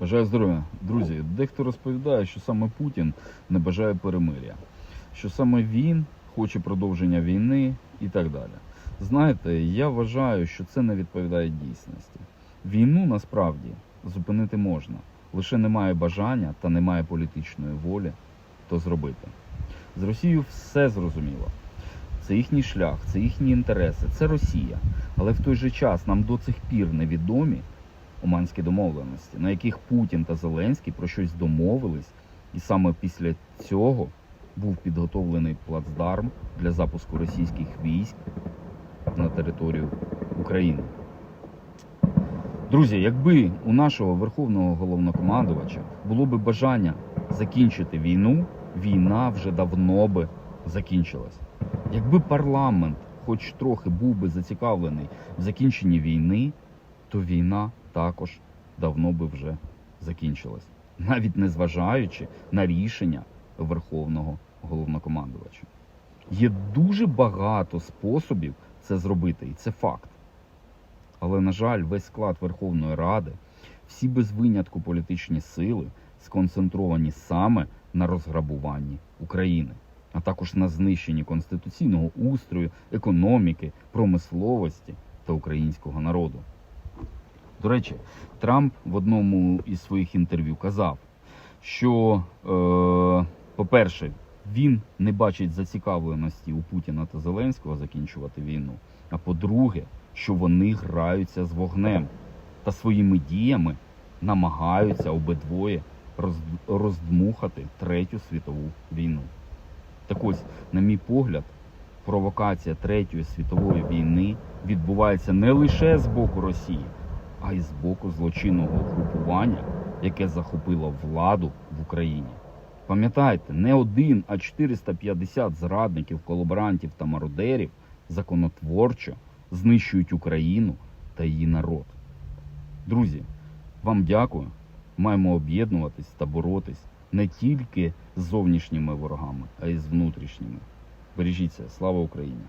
Бажаю здоров'я, друзі. Дехто розповідає, що саме Путін не бажає перемиря, що саме він хоче продовження війни і так далі. Знаєте, я вважаю, що це не відповідає дійсності. Війну насправді зупинити можна, лише немає бажання та немає політичної волі то зробити. З Росією все зрозуміло. Це їхній шлях, це їхні інтереси, це Росія. Але в той же час нам до цих пір невідомі оманські домовленості, на яких Путін та Зеленський про щось домовились, і саме після цього був підготовлений плацдарм для запуску російських військ на територію України. Друзі, якби у нашого верховного головнокомандувача було би бажання закінчити війну, війна вже давно би закінчилась. Якби парламент хоч трохи був би зацікавлений в закінченні війни, то війна також давно би вже закінчилась, навіть не зважаючи на рішення верховного головнокомандувача. Є дуже багато способів це зробити, і це факт. Але, на жаль, весь склад Верховної Ради, всі без винятку політичні сили сконцентровані саме на розграбуванні України, а також на знищенні конституційного устрою, економіки, промисловості та українського народу. До речі, Трамп в одному із своїх інтерв'ю казав, що, е, по-перше, він не бачить зацікавленості у Путіна та Зеленського закінчувати війну. А по-друге, що вони граються з вогнем та своїми діями намагаються обидвоє роздмухати третю світову війну. Так ось, на мій погляд, провокація третьої світової війни відбувається не лише з боку Росії, а й з боку злочинного групування, яке захопило владу в Україні. Пам'ятайте, не один, а 450 зрадників, колаборантів та мародерів законотворчо знищують Україну та її народ. Друзі, вам дякую. Маємо об'єднуватись та боротись не тільки з зовнішніми ворогами, а й з внутрішніми. Бережіться, слава Україні!